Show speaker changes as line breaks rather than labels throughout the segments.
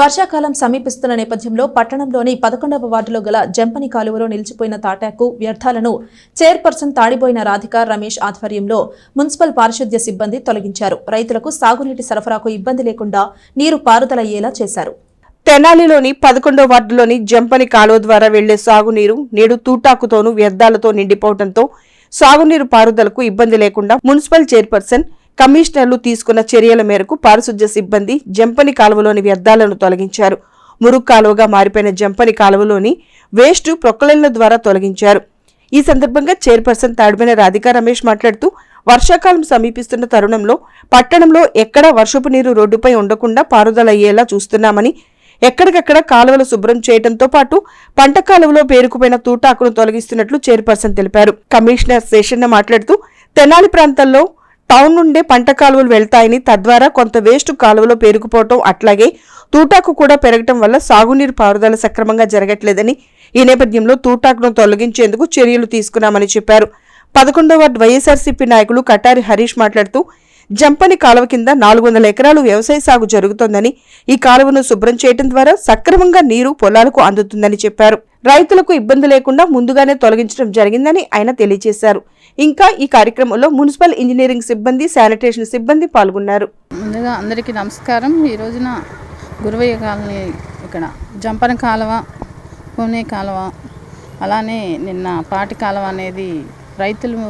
వర్షాకాలం సమీపిస్తున్న నేపథ్యంలో పట్టణంలోని పదకొండవ వార్డులో గల జంపని కాలువలో నిలిచిపోయిన తాటాకు వ్యర్థాలను చైర్పర్సన్ తాడిపోయిన రాధిక రమేష్ ఆధ్వర్యంలో మున్సిపల్ పారిశుద్ధ్య సిబ్బంది తొలగించారు. రైతులకు సాగునీటి సరఫరాకు ఇబ్బంది లేకుండా నీరు పారుదలయ్యేలా చేశారు.
తెనాలిలోని పదకొండో వార్డులోని జంపని కాలువ ద్వారా వెళ్ళే సాగునీరు నేడు తూటాకుతోనూ వ్యర్థాలతో నిండిపోవడంతో సాగునీరు పారుదలకు ఇబ్బంది లేకుండా మున్సిపల్ చైర్పర్సన్ కమిషనర్లు తీసుకున్న చర్యల మేరకు పారిశుధ్య సిబ్బంది జంపని కాలువలోని వ్యర్థాలను తొలగించారు. మురుగు కాలువగా మారిపోయిన జంపని కాలువలోని వేస్ట్ ప్రొక్కలైన్ల ద్వారా తొలగించారు. ఈ సందర్భంగా చైర్పర్సన్ తాడిపోయిన రాధికా రమేష్ మాట్లాడుతూ వర్షాకాలం సమీపిస్తున్న తరుణంలో పట్టణంలో ఎక్కడా వర్షపు నీరు రోడ్డుపై ఉండకుండా పారుదలయ్యేలా చూస్తున్నామని ఎక్కడికక్కడ కాలువలు శుభ్రం చేయడంతో పాటు పంట కాలువలో పేరుకుపోయిన తూటాకును తొలగిస్తున్నట్లు చైర్పర్సన్ తెలిపారు. కమిషనర్ శేషన్న మాట్లాడుతూ తెనాలి ప్రాంతాల్లో టౌన్ నుండే పంట కాలువలు వెళ్తాయని తద్వారా కొంత వేస్ట్ కాలువలో పేరుకుపోవటం అట్లాగే తూటాకు కూడా పెరగటం వల్ల సాగునీరు పారుదల సక్రమంగా జరగట్లేదని ఈ నేపథ్యంలో తూటాకును తొలగించేందుకు చర్యలు తీసుకున్నామని చెప్పారు. పదకొండవ వార్డు వైఎస్ఆర్సీపీ నాయకులు కటారి హరీష్ మాట్లాడుతూ జంపని కాలువ కింద నాలుగు వందల ఎకరాలు వ్యవసాయ సాగు జరుగుతోందని ఈ కాలువను శుభ్రం చేయడం ద్వారా సక్రమంగా నీరు పొలాలకు అందుతుందని చెప్పారు. రైతులకు ఇబ్బంది లేకుండా ముందుగానే తొలగించడం జరిగిందని ఆయన తెలియజేశారు. ఇంకా ఈ కార్యక్రమంలో మున్సిపల్ ఇంజనీరింగ్ సిబ్బంది శానిటేషన్ సిబ్బంది పాల్గొన్నారు.
ముందుగా అందరికీ నమస్కారం. ఈ రోజున గురువయ్య కాలనీ ఇక్కడ జంపన కాలువ పూనే కాలువ అలానే నిన్న పాటి కాలువ అనేది రైతులు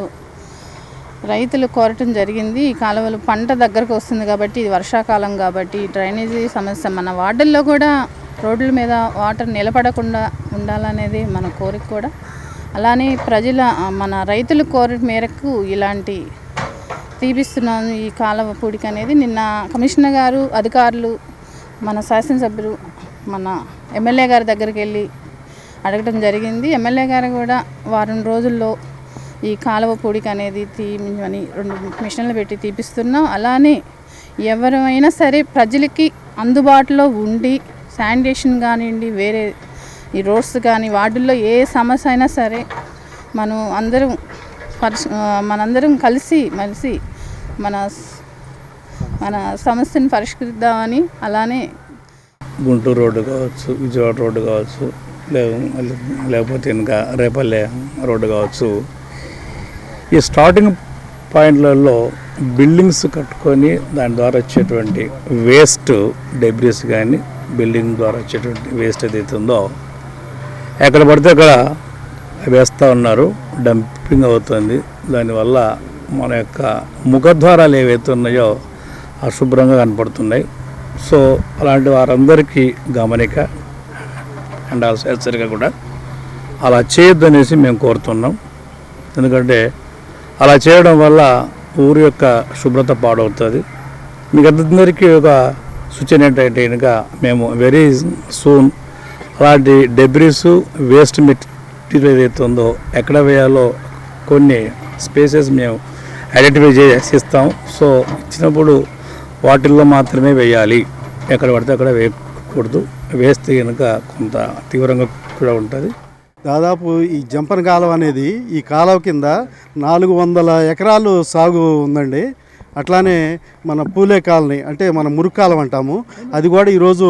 రైతులు కోరటం జరిగింది. ఈ కాలువలు పంట దగ్గరకు వస్తుంది కాబట్టి ఇది వర్షాకాలం కాబట్టి డ్రైనేజీ సమస్య మన వార్డుల్లో కూడా రోడ్ల మీద వాటర్ నిలబడకుండా ఉండాలనేది మన కోరిక కూడా. అలానే ప్రజల మన రైతుల కోరిక మేరకు ఇలాంటి తీపిస్తున్నాను ఈ కాలువ పూడిక అనేది. నిన్న కమిషనర్ గారు అధికారులు మన శాసనసభ్యులు మన ఎమ్మెల్యే గారి దగ్గరికి వెళ్ళి అడగడం జరిగింది. ఎమ్మెల్యే గారు కూడా వారం రోజుల్లో ఈ కాలువ పూడిక అనేది తీయమని రెండు మిషన్లు పెట్టి తీపిస్తున్నాం. అలానే ఎవరైనా సరే ప్రజలకి అందుబాటులో ఉండి శానిటేషన్ కానివ్వండి వేరే ఈ రోడ్స్ కానీ వార్డుల్లో ఏ సమస్య అయినా సరే మనం అందరం పరిశ మనందరం కలిసి మలిసి మన మన సమస్యను పరిష్కరిద్దామని అలానే
గుంటూరు రోడ్డు కావచ్చు విజయవాడ రోడ్డు కావచ్చు లేకపోతే ఇంకా రేపల్లె రోడ్డు కావచ్చు. ఈ స్టార్టింగ్ పాయింట్లలో బిల్డింగ్స్ కట్టుకొని దాని ద్వారా వచ్చేటువంటి వేస్ట్ డెబ్రిస్ కానీ బిల్డింగ్ ద్వారా వచ్చేటువంటి వేస్ట్ ఏదైతే ఉందో ఎక్కడ పడితే అక్కడ వేస్తూ ఉన్నారు. డంపింగ్ అవుతుంది. దానివల్ల మన యొక్క ముఖద్వారాలు ఏవైతే ఉన్నాయో అశుభ్రంగా కనపడుతున్నాయి. సో అలాంటి వారందరికీ గమనిక అండ్ ఆల్సో హెచ్చరిక కూడా అలా చేయొద్దు అనేసి మేము కోరుతున్నాం. ఎందుకంటే అలా చేయడం వల్ల ఊరి యొక్క శుభ్రత పాడవుతుంది. మీకు అందరికీ ఒక సూచన ఏంటంటే కనుక మేము వెరీ సూన్ వాటి డెబ్రిస్ వేస్ట్ మెటీరియల్ ఏదైతే ఉందో ఎక్కడ వేయాలో కొన్ని స్పేసెస్ మేము ఐడెంటిఫై చేసి ఇస్తాం సో ఇచ్చినప్పుడు వాటిల్లో మాత్రమే వేయాలి. ఎక్కడ పడితే అక్కడ వేయకూడదు. వేస్తే కనుక కొంత తీవ్రంగా కూడా ఉంటుంది.
దాదాపు ఈ జంపన కాలువ అనేది ఈ కాలువ కింద నాలుగు వందల ఎకరాలు సాగు ఉందండి. అట్లానే మన పూలే కాలనీ అంటే మన మురుక్కాలం అంటాము. అది కూడా ఈరోజు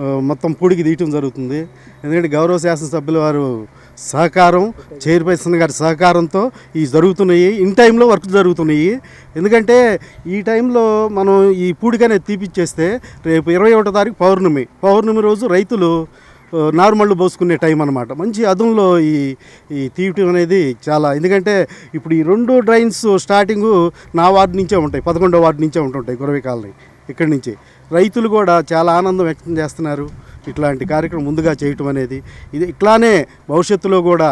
మొత్తం పూడికి తీయటం జరుగుతుంది. ఎందుకంటే గౌరవ శాసనసభ్యుల వారు సహకారం చైర్పర్సన్ గారి సహకారంతో ఈ జరుగుతున్నాయి. ఇన్ టైంలో వర్క్ జరుగుతున్నాయి. ఎందుకంటే ఈ టైంలో మనం ఈ పూడికనే తీపిచ్చేస్తే రేపు ఇరవై ఒకటో తారీఖు పౌర్ణమి. పౌర్ణమి రోజు రైతులు ఆ, పోసుకునే టైం అనమాట మంచి అదునులో ఈ ఈ తీయటం అనేది చాలా ఎందుకంటే ఇప్పుడు ఈ రెండు డ్రైన్స్ స్టార్టింగు నా వార్డు నుంచే ఉంటాయి. పదకొండో వార్డు నుంచే ఉంటుంటాయి గురవి కాలనీ. ఇక్కడి నుంచి. రైతులు కూడా చాలా ఆనందం వ్యక్తం చేస్తున్నారు ఇట్లాంటి కార్యక్రమం ముందుగా చేయటం అనేది. ఇది ఇట్లానే భవిష్యత్తులో కూడా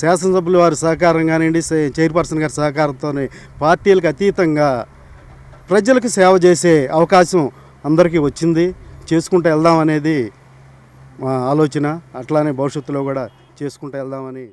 శాసనసభ్యుల వారి సహకారం కానివ్వండి చైర్పర్సన్ గారి సహకారంతోనే పార్టీలకు అతీతంగా ప్రజలకు సేవ చేసే అవకాశం అందరికీ వచ్చింది. చేసుకుంటూ వెళ్దాం అనేది మా ఆలోచన. అట్లానే భవిష్యత్తులో కూడా చేసుకుంటూ వెళ్దామని